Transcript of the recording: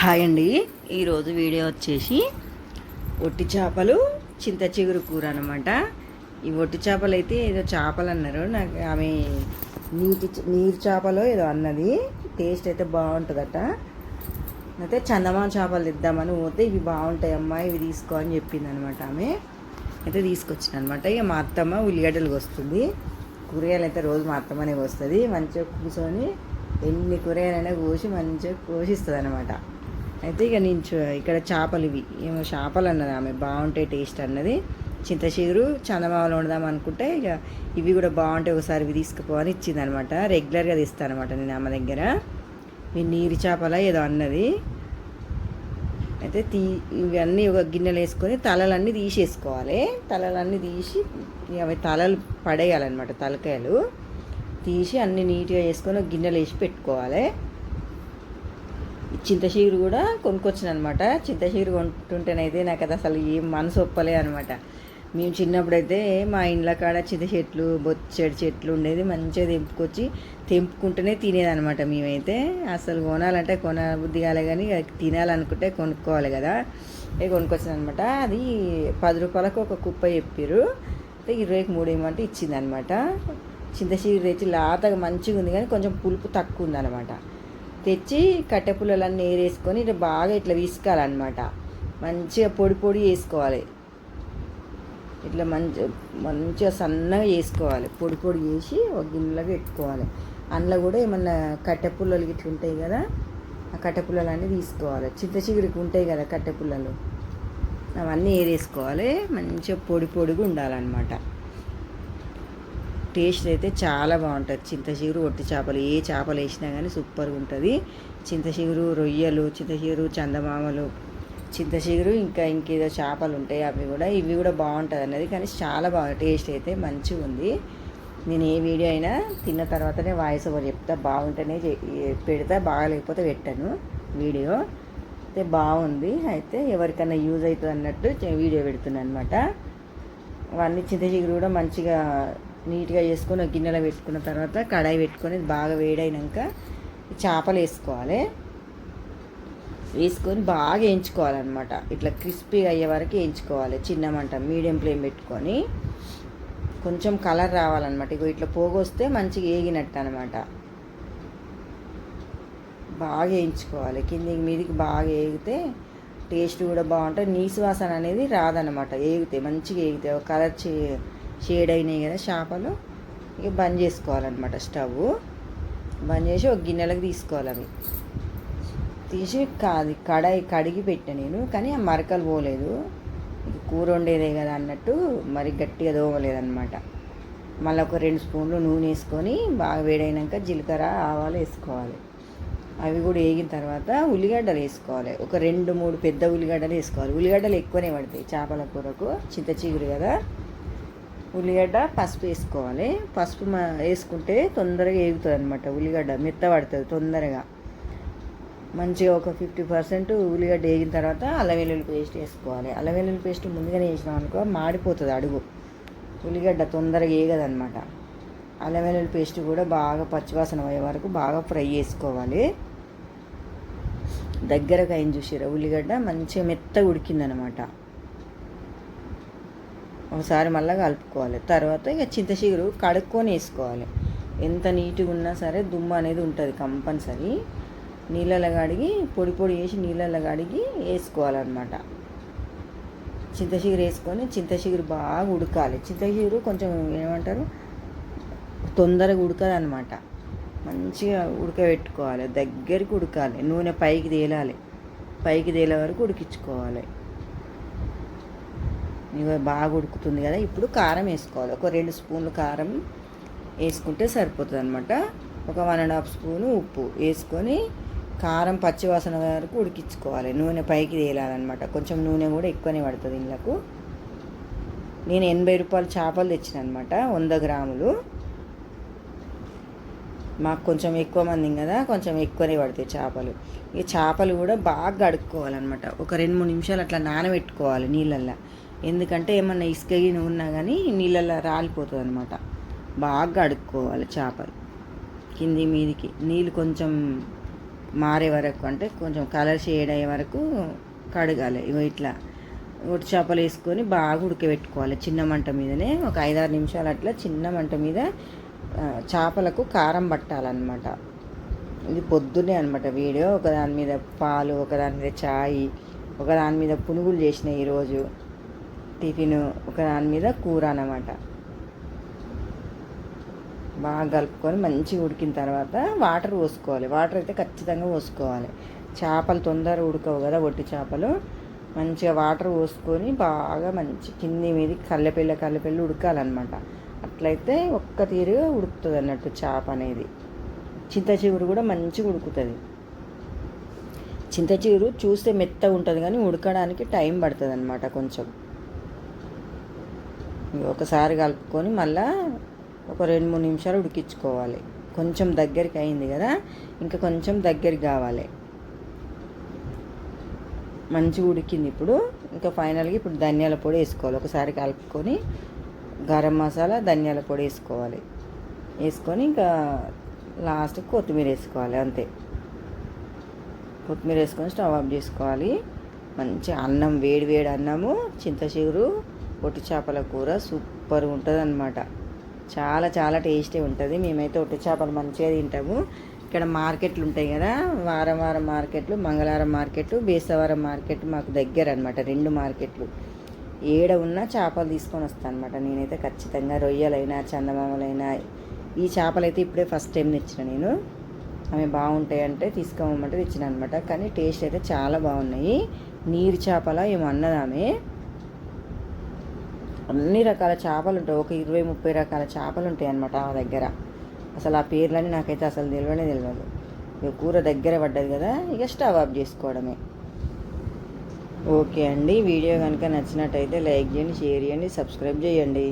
Hi అండి. ఈరోజు video వచ్చేసి ఒట్టి చేపలు చింత చిగురు కూర అనమాట ఈ ఒట్టి చేపలు అయితే ఏదో చేపలు అన్నారు. నాకు ఆమె నీటి నీరు చేపలో ఏదో అన్నది. టేస్ట్ అయితే బాగుంటుందట. అయితే చందమా చేపలు తెద్దామని పోతే ఇవి బాగుంటాయి అమ్మా ఇవి తీసుకో అని చెప్పింది అనమాట ఆమె. అయితే తీసుకొచ్చిన అనమాట ఇక మా అత్తమ్మ ఉల్లిగడ్డలు వస్తుంది కూరగాయలు అయితే రోజు మా అత్తమ్మనే వస్తుంది మంచిగా కూర్చొని ఎన్ని కూరగాయలైనా కోసి మంచిగా కోసిస్తుంది అనమాట అయితే ఇక నేను ఇక్కడ చేపలు ఇవి. ఏమో చేపలు అన్నది ఆమె. బాగుంటాయి టేస్ట్ అన్నది. చింతచిగురు చందమామలు వండుదాం అనుకుంటే ఇక ఇవి కూడా బాగుంటాయి ఒకసారి ఇవి తీసుకుపోవని ఇచ్చింది అనమాట రెగ్యులర్గా తీస్తాను అనమాట నేను ఆమె దగ్గర. ఈ నీరు చేపల ఏదో అన్నది. అయితే తీ ఇవన్నీ ఒక గిన్నెలు వేసుకొని తలలన్నీ తీసేసుకోవాలి. తలలన్నీ తీసి ఇక అవి తలలు పడేయాలన్నమాట తలకాయలు. తీసి అన్ని నీట్గా వేసుకొని ఒక గిన్నెలు వేసి పెట్టుకోవాలి. చింతశీరు కూడా కొనుక్కొచ్చిన అనమాట చింతశీరు కొంటుంటేనైతే నాకు అది అసలు ఏం మనసు ఒప్పలే అనమాట. మేము చిన్నప్పుడైతే మా ఇండ్ల కాడ చింత చెట్లు బొచ్చడి చెట్లు ఉండేది మంచిగా తెంపుకొచ్చి తెంపుకుంటూనే తినేదనమాట మేమైతే. అసలు కొనాలంటే కొన బుద్ధి కాలే కానీ తినాలనుకుంటే కొనుక్కోవాలి కదా. ఇక కొనుక్కొచ్చిన అనమాట అది పది రూపాయలకు ఒక కుప్ప చెప్పారు అయితే ఇరవైకి మూడు ఏమంటే ఇచ్చిందనమాట. చింతశీరు తెచ్చి లాతగా మంచిగా ఉంది కానీ కొంచెం పులుపు తక్కువ ఉందన్నమాట తెచ్చి కట్టెపుల్లలన్నీ ఏరేసుకొని ఇట్లా బాగా ఇట్లా వీసుకోవాలన్నమాట మంచిగా పొడి పొడి వేసుకోవాలి ఇట్లా మంచి మంచిగా సన్నగా చేసుకోవాలి. పొడి పొడి చేసి ఒక గిన్నెలోకి పెట్టుకోవాలి. అందులో కూడా ఏమన్నా కట్టెపుల్లలు ఇట్లా ఉంటాయి కదా ఆ కట్టెపుల్లలు అన్నీ తీసుకోవాలి. చింత చిగురికి ఉంటాయి కదా కట్టెపుల్లలు. అవన్నీ ఏరేసుకోవాలి. మంచిగా పొడి పొడిగా ఉండాలన్నమాట. టేస్ట్ అయితే చాలా బాగుంటుంది. చింతచిగురు ఒట్టి చేపలు ఏ చేపలు వేసినా కానీ సూపర్గా ఉంటుంది. చింతచిగురు రొయ్యలు చింతచిగురు చందమామలు చింతచిగురు ఇంకా ఇంకేదో చేపలు ఉంటాయి అవి కూడా. ఇవి కూడా బాగుంటుంది అన్నది. కానీ చాలా బాగా టేస్ట్ అయితే మంచిగా ఉంది. నేను ఏ వీడియో అయినా తిన్న తర్వాతనే వాయిస్ ఓవర్ చెప్తా. బాగుంటేనే చే- పెడతా. బాగాలేకపోతే పెట్టాను వీడియో. అయితే బాగుంది. అయితే ఎవరికైనా యూజ్ అవుతుంది అన్నట్టు వీడియో పెడుతున్నాను అనమాట అవన్నీ చింతచిగురు కూడా మంచిగా నీట్గా చేసుకొని గిన్నెలో పెట్టుకున్న తర్వాత కడాయి పెట్టుకొని బాగా వేడైనాక చేపలు వేసుకోవాలి. వేసుకొని బాగా వేయించుకోవాలన్నమాట. ఇట్లా క్రిస్పీగా అయ్యే వరకు వేయించుకోవాలి. చిన్న మంట మీడియం ఫ్లేమ్ పెట్టుకొని. కొంచెం కలర్ రావాలన్నమాట. ఇగో ఇట్లా పోగొస్తే మంచిగా వేగినట్టు అనమాట బాగా వేయించుకోవాలి. కిందికి మీదికి బాగా వేగితే టేస్ట్ కూడా బాగుంటుంది. నీసు వాసన అనేది రాదనమాట వేగితే మంచిగా వేగితే ఒక కలర్ చే షేడ్ అయినాయి కదా చేపలు. ఇక బంద్ చేసుకోవాలన్నమాట స్టవ్. బంద్ చేసి ఒక గిన్నెలకు తీసుకోవాలి. అవి తీసి కాది కడాయి కడిగి పెట్టిన నేను కానీ ఆ మరకలు పోలేదు. కూర వండేదే కదా అన్నట్టు మరి గట్టిగా దోమలేదన్నమాట మళ్ళీ ఒక రెండు స్పూన్లు నూనె వేసుకొని బాగా వేడైనాక జీలకర్ర ఆవాలు వేసుకోవాలి. అవి కూడా వేగిన తర్వాత ఉల్లిగడ్డలు వేసుకోవాలి. ఒక రెండు మూడు పెద్ద ఉల్లిగడ్డలు వేసుకోవాలి. ఉల్లిగడ్డలు ఎక్కువనే పడతాయి చేపల కూరకు. చింత చిగురు కదా. ఉల్లిగడ్డ పసుపు వేసుకోవాలి. పసుపు మా వేసుకుంటే తొందరగా వేగుతుంది అనమాట ఉల్లిగడ్డ మెత్త పడుతుంది తొందరగా. మంచిగా ఒక ఫిఫ్టీ పర్సెంట్ ఉల్లిగడ్డ వేగిన తర్వాత అల్లం వెల్లుల్లి పేస్ట్ వేసుకోవాలి. అల్లం వెల్లుల్లి పేస్ట్ ముందుగానే వేసినాం అనుకో మాడిపోతుంది అడుగు. ఉల్లిగడ్డ తొందరగా వేగదనమాట అల్లం వెల్లుల్లి పేస్ట్ కూడా బాగా పచ్చివాసన అయ్యే వరకు బాగా ఫ్రై చేసుకోవాలి. దగ్గరకు అయిన చూసిరా ఉల్లిగడ్డ మంచిగా మెత్తగా ఉడికిందనమాట ఒకసారి మళ్ళీ కలుపుకోవాలి. తర్వాత ఇక చింతచిగురు కడుక్కొని వేసుకోవాలి. ఎంత నీట్గా ఉన్నా సరే దుమ్ము అనేది ఉంటుంది కంపల్సరీ. నీళ్ళలో కడిగి పొడి పొడి వేసి నీళ్ళలో కడిగి వేసుకోవాలన్నమాట. చింతచిగురు వేసుకొని చింతచిగురు బాగా ఉడకాలి. చింతచిగురు కొంచెం ఏమంటారు? తొందరగా ఉడకదు అనమాట మంచిగా ఉడకబెట్టుకోవాలి. దగ్గరికి ఉడకాలి. నూనె పైకి తేలాలి. పైకి తేలే వరకు ఉడికించుకోవాలి. ఇక బాగా ఉడుకుతుంది కదా ఇప్పుడు కారం వేసుకోవాలి. ఒక రెండు స్పూన్లు కారం వేసుకుంటే సరిపోతుంది అనమాట ఒక వన్ అండ్ హాఫ్ స్పూన్ ఉప్పు వేసుకొని కారం పచ్చివాసన వరకు ఉడికించుకోవాలి. నూనె పైకి తేలాలన్నమాట. కొంచెం నూనె కూడా ఎక్కువనే పడుతుంది ఇండ్లకు నేను ఎనభై రూపాయలు చేపలు తెచ్చిన అనమాట వంద గ్రాములు. మాకు కొంచెం ఎక్కువ మంది కదా కొంచెం ఎక్కువనే పడతాయి చేపలు. ఈ చేపలు కూడా బాగా కడుక్కోవాలన్నమాట. ఒక రెండు మూడు నిమిషాలు అట్లా నానబెట్టుకోవాలి నీళ్ళల్లో. ఎందుకంటే ఏమన్నా ఇసుక ఉన్నా కానీ నీళ్ళల్లో రాలిపోతుంది అనమాట బాగా కడుక్కోవాలి చేపలు. కింది మీదికి నీళ్ళు కొంచెం మారే వరకు అంటే కొంచెం కలర్ షేడ్ అయ్యే వరకు కడగాలి. ఇగో ఇట్లా ఒట్టి చేపలు వేసుకొని బాగా ఉడకబెట్టుకోవాలి. చిన్న మంట మీదనే ఒక ఐదారు నిమిషాలు అట్లా చిన్న మంట మీద చేపలకు కారం పట్టాలన్నమాట. ఇది పొద్దున్నే అనమాట వీడియో. ఒకదాని మీద పాలు ఒకదాని మీద చాయ్ ఒకదాని మీద పునుగులు చేసిన ఈరోజు. టిఫిన్ ఒక దాని మీద కూర అనమాట బాగా కలుపుకొని మంచిగా ఉడికిన తర్వాత వాటర్ పోసుకోవాలి. వాటర్ అయితే ఖచ్చితంగా పోసుకోవాలి. చేపలు తొందర ఉడకవు కదా ఒట్టి చేపలు. మంచిగా వాటర్ పోసుకొని బాగా మంచి కింది మీది కల్లెపిల్ల కల్లెపిల్ల ఉడకాలన్నమాట. అట్లయితే ఒక్క తీరుగా ఉడుకుతుంది అన్నట్టు చేప అనేది. చింత చిగురు కూడా మంచిగా ఉడుకుతుంది. చింత చిగురు చూస్తే మెత్తగా ఉంటుంది కానీ ఉడకడానికి టైం పడుతుంది అనమాట కొంచెం. ఒకసారి కలుపుకొని మళ్ళా ఒక రెండు మూడు నిమిషాలు ఉడికించుకోవాలి. కొంచెం దగ్గరికి అయింది కదా ఇంకా కొంచెం దగ్గరికి కావాలి. మంచిగా ఉడికింది ఇప్పుడు. ఇంకా ఫైనల్గా ఇప్పుడు ధనియాల పొడి వేసుకోవాలి. ఒకసారి కలుపుకొని గరం మసాలా ధనియాల పొడి వేసుకోవాలి. వేసుకొని ఇంకా లాస్ట్ కొత్తిమీర వేసుకోవాలి అంతే. కొత్తిమీర వేసుకొని స్టవ్ ఆఫ్ చేసుకోవాలి. మంచి అన్నం వేడి వేడి అన్నము చింతచిగురు ఒట్టి చేపల కూర సూపర్ ఉంటుంది అనమాట చాలా చాలా టేస్టీ ఉంటుంది. మేమైతే ఒట్టి చేపలు మంచిగా తింటాము. ఇక్కడ మార్కెట్లు ఉంటాయి కదా వారం వారం మార్కెట్లు మంగళవారం మార్కెట్ బేసవారం మార్కెట్ మాకు దగ్గర అనమాట రెండు మార్కెట్లు. ఏడ ఉన్న చేపలు తీసుకొని వస్తాను అనమాట నేనైతే ఖచ్చితంగా రొయ్యలైనా చందమామలైనా ఈ చేపలు అయితే ఇప్పుడే ఫస్ట్ టైం తెచ్చిన నేను. అవి బాగుంటాయంటే తీసుకోమంటే తెచ్చిన అనమాట కానీ టేస్ట్ అయితే చాలా బాగున్నాయి. నీరు చేపల ఏమో అన్నదామే. అన్ని రకాల చేపలు ఉంటాయి ఒక ఇరవై ముప్పై రకాల చేపలు ఉంటాయి అన్నమాట ఆ దగ్గర. అసలు ఆ పేర్లన్నీ నాకైతే అసలు తెలియనే తెలియదు ఇక కూర దగ్గర పడ్డది కదా ఇక స్టవ్ ఆఫ్ చేసుకోవడమే. ఓకే అండి వీడియో కనుక నచ్చినట్టయితే లైక్ చేయండి షేర్ చేయండి సబ్స్క్రైబ్ చేయండి.